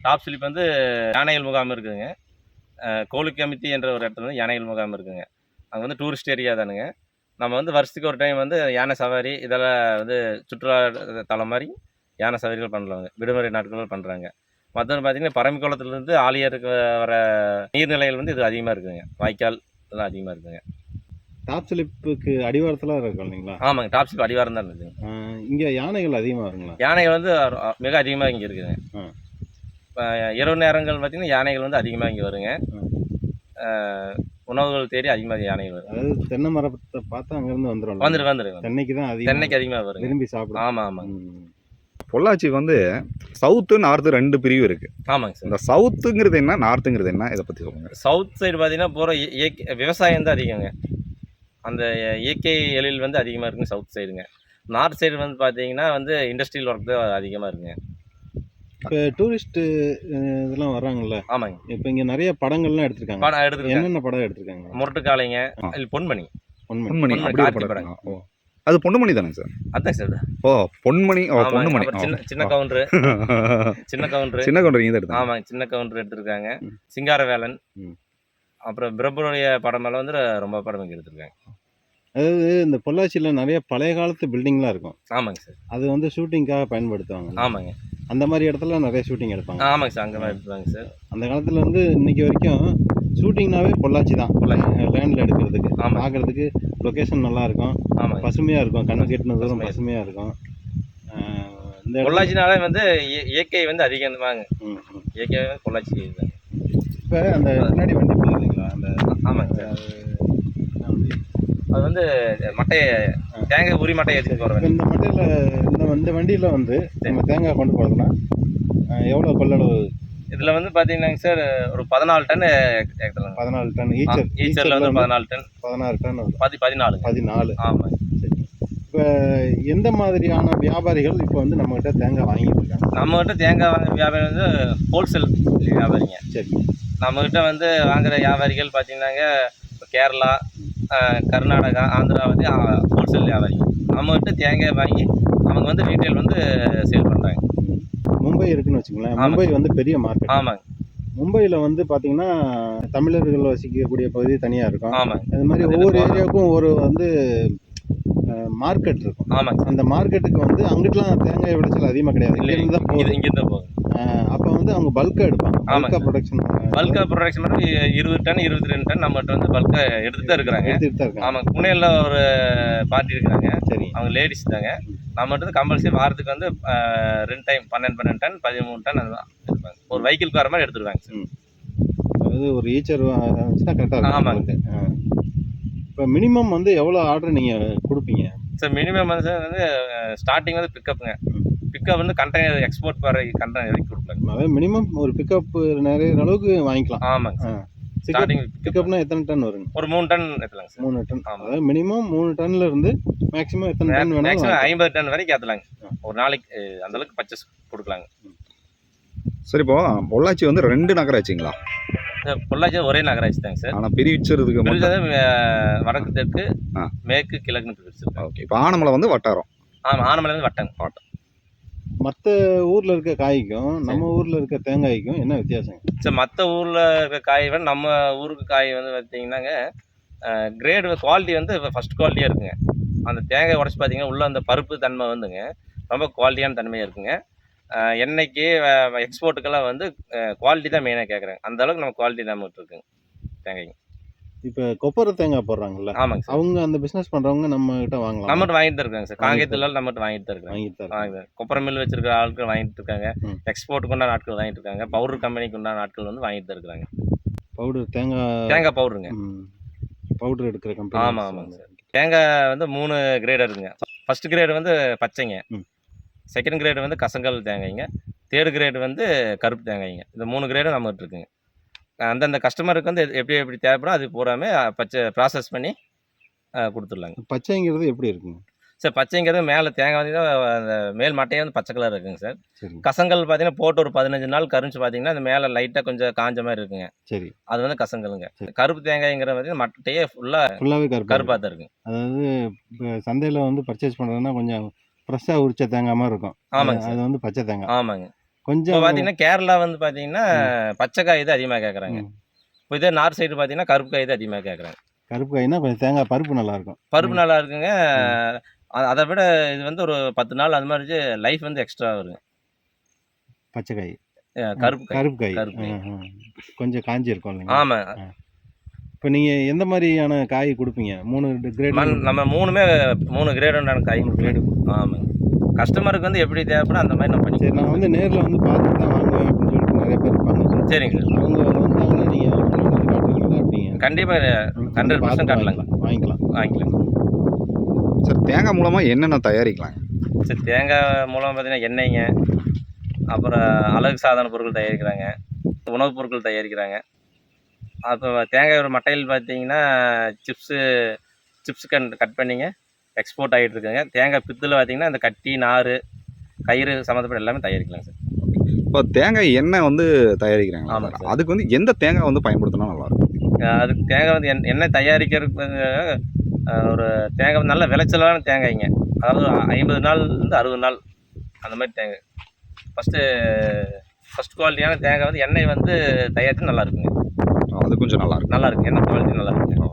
Top slip வந்து யானைகள் முகாம் இருக்குதுங்க. அஹ் கோலுக்கமித்தி என்ற ஒரு இடத்துல வந்து யானைகள் முகாம் இருக்குங்க அங்கே வந்து டூரிஸ்ட் ஏரியா தானுங்க. நம்ம வந்து வருஷத்துக்கு ஒரு டைம் வந்து யானை சவாரி இதெல்லாம் வந்து சுற்றுலா தலம் மாதிரி யானை சவாரிகள் பண்ணுறாங்க விடுமுறை நாட்கள் பண்ணுறாங்க மற்றொன்று பார்த்தீங்கன்னா பரம்பிக்குளத்துலேருந்து ஆலியாருக்கு வர நீர்நிலைகள் வந்து இது அதிகமாக இருக்குதுங்க. வாய்க்கால் இதெல்லாம் அதிகமாக இருக்குதுங்க. டாப் ஸ்லிப்புக்கு அடிவாரத்தில் இருக்கும் இல்லைங்களா? ஆமாங்க. டாப் ஸ்லிப் அடிவாரம் தான் இருக்குதுங்க. இங்கே யானைகள் அதிகமாக இருக்குங்களா யானைகள் வந்து மிக அதிகமாக இங்கே இருக்குதுங்க. இப்போ இரவு நேரங்கள் பார்த்தீங்கன்னா யானைகள் வந்து அதிகமாக இங்கே வருங்க. உணவுகள் தேடி அதிகமாக யானைகள் வரும் அதாவது தென்னை மரத்தை பார்த்தா அங்கேருந்து வந்துடும் வந்துரு வந்துரு தென்னைக்கு தான் அதிகம் தென்னைக்கு அதிகமாக வருங்க. விரும்பி சாப்பிடும். ஆமாம் ஆமாங்க ம். பொள்ளாச்சி வந்து சவுத்து நார்த்து ரெண்டு பிரிவு இருக்கு. ஆமாங்க சார். இந்த சவுத்துங்கிறது என்ன நார்த்துங்கிறது என்ன இதை பத்தி சொல்லுங்க. சவுத் சைடு பார்த்தீங்கன்னா பூரா இய- இயற்கை விவசாயம் தான் அதிகங்க. அந்த இயற்கை எழில் வந்து அதிகமாக இருக்குங்க சவுத் சைடுங்க நார்த் சைடு வந்து பார்த்தீங்கன்னா வந்து இண்டஸ்ட்ரியல் ஒர்க் தான் அதிகமாக இருக்குங்க. இப்போ டூரிஸ்ட்டு இதெல்லாம் வர்றாங்கல்ல? ஆமாங்க. இப்போ இங்கே நிறைய படங்கள்லாம் எடுத்திருக்காங்க. படம் எடுத்துருக்கேன் என்னென்ன படம் எடுத்திருக்காங்க? முரட்டு காளைங்க ஆ. இல்லை பொன்மணி. பொன்மணி. பொன்மணி பொன்மணி, படம். அது பொன்னுமணி தானே சார்? அதான் சார். ஓ பொன்மணி ஓ அப்புறம் சின்ன. சின்ன கவுண்டரு. சின்ன கவுண்டரு. சின்ன கொண்டு நீங்க தான் எடுத்தாங்க. ஆமாங்க சின்ன கவுண்டர் எடுத்திருக்காங்க. சிங்காரவேலன். அப்புறம் பிரபுடைய படம் எல்லாம் வந்து ரொம்ப படம் இங்கே எடுத்திருக்காங்க. அதாவது இந்த பொள்ளாச்சியில் நிறைய பழைய காலத்து பில்டிங்லாம் இருக்கும். ஆமாங்க சார். அது வந்து ஷூட்டிங்காக பயன்படுத்துவாங்க ஆமாங்க. அந்த மாதிரி இடத்துல நிறைய ஷூட்டிங் எடுப்பாங்க. ஆமாங்க சார் அங்கே எடுத்துருவாங்க சார். அந்த காலத்துல இருந்து இன்னைக்கு வரைக்கும் ஷூட்டிங்னாவே பொள்ளாச்சி தான். லேண்டில் எடுக்கிறதுக்கு. பார்க்கறதுக்கு லொக்கேஷன் நல்லா இருக்கும். பசுமையாக இருக்கும். கண்ணு கெட்டின தூரம் பசுமையா பசுமையாக இருக்கும். இந்த பொள்ளாச்சினாலே வந்து இய- இயற்கை வந்து அதிகமாங்க. இயற்கை வந்து பொள்ளாச்சி. இப்போ அந்த பின்னாடி வண்டி இல்லைங்களா? அந்த ஆமாங்க சார்? அது வந்து மட்டையை தேங்காய் உரி மட்டையை எடுத்துட்டு போகிற இப்ப இந்த மண்டையில் இந்த இந்த வண்டியில் வந்து நம்ம தேங்காய் கொண்டு போகிறதுனா எவ்வளோ கொள்ளளவு? இதில் வந்து பார்த்தீங்கன்னாங்க சார் ஒரு பதினாலு டன் ஏற்றலாங்க. பதினாலு டன். ஈச்சர் ஈச்சரில் வந்து பதினாலு டன். பதினாறு டன் பதி பதினாலுங்க பதினாலு. ஆமாங்க இப்போ எந்த மாதிரியான வியாபாரிகள் இப்போ வந்து நம்மகிட்ட தேங்காய் வாங்கிட்டு இருக்காங்க? நம்மகிட்ட தேங்காய் வாங்க வியாபாரி வந்து ஹோல்சேல் வியாபாரிங்க. சரி. நம்மகிட்ட வந்து வாங்குற வியாபாரிகள் பார்த்தீங்கன்னாங்க இப்போ கேரளா கர்நாடகா ஆந்திரா வந்து ஹோல்சேல் வியாபாரிங்க நம்மகிட்ட தேங்காய் வாங்கி அவங்க வந்து ரீட்டைல் வந்து சேல் பண்ணுறாங்க மும்பை இருக்குன்னு வச்சுங்களேன் ஆமாம். மும்பை வந்து பெரிய மார்க்கெட் ஆமாங்க. மும்பையில் வந்து பார்த்தீங்கன்னா தமிழர்கள் வசிக்கக்கூடிய பகுதி தனியாக இருக்கும். ஆமாங்க. அது மாதிரி ஒவ்வொரு. ஏரியாவுக்கும் ஒரு வந்து மார்க்கெட் இருக்கும். ஆமாங்க. அந்த மார்க்கெட்டுக்கு வந்து அங்கிட்டலாம் தேங்காய் விளைச்சல் அதிகமாக கிடையாது. இங்கேருந்து தான் போகுது இங்கேருந்து போகுது அப்போ வந்து அவங்க பல்காக எடுப்பாங்க. பல்காக ப்ரொடக்ஷன் பல்கா ப்ரொடக்ஷன் இ- இருபது டன் இருபத்தி ரெண்டு டன் நம்மகிட்ட வந்து பல்கா எடுத்துட்டு தான் இருக்கிறாங்க. எடுத்துகிட்டு தான் ஆமாங்க. புனேல ஒரு பார்ட்டி இருக்கிறாங்க. சரி. அவங்க லேடிஸ் தாங்க. நம்மகிட்ட வந்து கம்பல்சரி வாரத்துக்கு வந்து ரெண்டு டைம் பன்னெண்டு பன்னெண்டு டன் பதிமூணு டன் அதுதான் எடுப்பாங்க. ஒரு வெஹிக்கிள் வர மாதிரி எடுத்துருவாங்க சார் அதாவது ஒரு ஈச்சர் கரெக்டாக ஆமாங்க. இப்போ மினிமம் வந்து எவ்வளோ ஆர்டர் நீங்கள் கொடுப்பீங்க? சார் மினிமம் வந்து சார் வந்து ஸ்டார்டிங் வந்து பிக்கப்புங்க ம். பிக்கப் வந்து கண்டெய்னர் எக்ஸ்போர்ட் வர கண்டெய்னர் வரைக்கும் கொடுப்பாங்க அதாவது மினிமம் ஒரு பிக்கப் நிறைய அளவுக்கு வாங்கிக்கலாம். ஆமாங்க ஸ்டார்டிங் பிக்கப் பிக்கப்னா எத்தனை டன் வருங்க? ஒரு மூணு டன் எடுத்துலாங்க சார் மூணு டன். ஆமாம் அதாவது மினிமம் மூணு டன்ல இருந்து மேக்ஸிமம் எத்தனை டன் வேணாலும் மேக்ஸிமம். ஐம்பது டன் வரைக்கும் ஏற்றலாங்க ஒரு நாளைக்கு அந்த அளவுக்கு பர்ச்சேஸ் கொடுக்கலாங்க. சரி இப்போ பொள்ளாச்சி வந்து ரெண்டு நகராட்சிங்களா? சார் பொள்ளாச்சி ஒரே நகராட்சி தாங்க சார். ஆனா பிரிச்சதுக்கு மட்டும் பிரிச்சது வடக்கு தெற்கு. மேற்கு கிழக்குன்னு பிரிச்சிருக்காங்க ஓகே இப்போ ஆனமலை வந்து வட்டாரம். ஆமாம் ஆனமலையிலேருந்து வட்டங்க மற்ற ஊர்ல இருக்க காய்க்கும் நம்ம ஊர்ல இருக்க தேங்காய்க்கும் என்ன வித்தியாசம் சார் மற்ற ஊரில் இருக்க காய் விட நம்ம ஊருக்கு காய் வந்து பார்த்தீங்கன்னாங்க கிரேடு குவாலிட்டி வந்து ஃபஸ்ட் குவாலிட்டியாக இருக்குங்க. அந்த தேங்காய் உடச்சி பார்த்தீங்கன்னா உள்ள அந்த பருப்பு தன்மை வந்துங்க ரொம்ப குவாலிட்டியான தன்மையாக இருக்குங்க. எண்ணெய்க்கு எக்ஸ்போர்ட்டுக்கெல்லாம் வந்து குவாலிட்டி தான் மெயினாக கேட்குறாங்க அந்த அளவுக்கு நம்ம குவாலிட்டி நம்மகிட்ட இருக்குங்க தேங்காய்ங்க. இப்ப கொப்பரை தேங்காய் போடுறாங்க ஆமாங்க சார். அவங்க அந்த பிசினஸ் பண்றவங்க நம்ம கிட்ட வாங்கலாம்? நம்மகிட்ட வாங்கிட்டு தான் இருக்காங்க சார். காங்கேயத்துல நம்மகிட்ட வாங்கிட்டு தான் இருக்காங்க. வாங்கிட்டு தான். வாங்குது கொப்பரை மில் வச்சிருக்கிற ஆட்கள் வாங்கிட்டு இருக்காங்க. எக்ஸ்போர்ட்டுக்கு உண்டான ஆட்கள் வாங்கிட்டு இருக்காங்க. பவுடர் கம்பெனிக்கு உண்டான ஆட்கள் வந்து வாங்கிட்டு தான் இருக்காங்க. பவுடர் தேங்காய் தேங்காய் பவுடருங்க பவுடர் எடுக்கிற கம்பெனி ஆமா, ஆமாங்க சார். தேங்காய் வந்து மூணு கிரேட் இருக்குங்க. ஃபர்ஸ்ட் கிரேடு வந்து பச்சைங்க. செகண்ட் கிரேடு வந்து கசங்கல் தேங்காய்ங்க. தேர்ட் கிரேடு வந்து கருப்பு தேங்காய்ங்க. இந்த மூணு கிரேடும் நம்மகிட்ட இருக்குங்க. அந்தந்த கஸ்டமருக்கு வந்து எப்படி எப்படி தேவைப்படும் அது பூராமே பச்சை ப்ராசஸ் பண்ணி கொடுத்துடலாங்க. பச்சைங்கிறது எப்படி இருக்குங்க? சார் பச்சைங்கிறது மேலே தேங்காய் வந்து அந்த மேல் மட்டையே வந்து பச்சை கலர் இருக்குங்க சார். கசங்கல் பார்த்தீங்கன்னா போட்டு ஒரு பதினஞ்சு நாள் கரிஞ்சு பார்த்தீங்கன்னா அந்த மேலே லைட்டாக கொஞ்சம் காஞ்ச மாதிரி இருக்குங்க. சரி. அது வந்து கசங்கலுங்க. கருப்பு தேங்காய்ங்கிற பார்த்தீங்கன்னா மட்டையே ஃபுல்லாக ஃபுல்லாவே கருப்பு கருப்பாக தான் இருக்குங்க அதாவது இப்போ சந்தையில வந்து பர்ச்சேஸ் பண்றதுன்னா கொஞ்சம் ஃப்ரெஷ்ஷாக உரிச்ச தேங்காய் மாதிரி இருக்கும். ஆமாங்க அது- வந்து பச்சை தேங்காய். ஆமாங்க. கொஞ்சம் பார்த்தீங்கன்னா கேரளா வந்து பார்த்தீங்கன்னா பச்சை காய் தான் அதிகமாக கேட்குறாங்க. இப்போ இதே நார்த் சைடு பார்த்தீங்கன்னா கருப்பு காய் தான் அதிகமாக கேட்குறாங்க கருப்பு காய்னா தேங்காய் பருப்பு நல்லா இருக்கும் பருப்பு நல்லா இருக்குங்க. அதை விட இது வந்து ஒரு பத்து நாள் அது மாதிரி லைஃப் வந்து எக்ஸ்ட்ரா வருங்க. பச்சை காய் கருப்பு கருப்பு காய். கொஞ்சம் காஞ்சி இருக்கும் ஆமாம் இப்போ நீங்கள் எந்த மாதிரியான காய் கொடுப்பீங்க? மூணு கிரேட் நம்ம மூணுமே மூணு கிரேடுண்டான காய் கிரேடு ஆமாங்க. கஸ்டமருக்கு வந்து எப்படி தேவைப்படும் அந்த மாதிரி நம்ம பண்ணி சரி நான் வந்து நேரில் வந்து பார்த்து தான் வாங்குவேன் அப்படின்னு சொல்லிட்டு நிறைய பேர் இருப்பாங்க. சரிங்க. சார் அவங்க வந்தாங்கன்னா நீங்கள் காட்டுவீங்களா அப்படிங்க கண்டிப்பாக ஹண்ட்ரட் பர்சன்ட் காட்டலாங்க. வாங்கிக்கலாம். வாங்கிக்கலாம். சார் தேங்காய் மூலமாக என்னென்ன தயாரிக்கலாங்க சரி தேங்காய் மூலம் பார்த்தீங்கன்னா எண்ணெய்ங்க அப்புறம் அழகு சாதன பொருட்கள் தயாரிக்கிறாங்க உணவுப் பொருட்கள் தயாரிக்கிறாங்க. அப்போ தேங்காய் ஒரு மட்டையில் பார்த்தீங்கன்னா சிப்ஸு சிப்ஸ் கட் கட் பண்ணிங்க. எக்ஸ்போர்ட் ஆகிட்டு இருக்குங்க. தேங்காய் பித்தில் பார்த்தீங்கன்னா அந்த கட்டி நார் கயிறு சம்மந்தப்பட்ட எல்லாமே தயாரிக்கலாம் சார். இப்போ தேங்காய் எண்ணெய் வந்து சார் சார். அதுக்கு வந்து எந்த தேங்காய் வந்து பயன்படுத்தினா நல்லா இருக்கும் அஹ் அதுக்கு தேங்காய் வந்து எண் எண்ணெய் தயாரிக்கிறதுக்கு ஒரு தேங்காய் வந்து நல்ல விளைச்சலான தேங்காய்ங்க. அதாவது ஐம்பது நாள்லேருந்து அறுபது நாள் அந்த மாதிரி தேங்காய். ஃபஸ்ட்டு ஃபஸ்ட் குவாலிட்டியான தேங்காய் வந்து எண்ணெய் வந்து தயாரித்து நல்லா இருக்குங்க. அது கொஞ்சம் நல்லா இருக்கும் நல்லா இருக்கு என்ன குவாலிட்டி நல்லா இருக்கு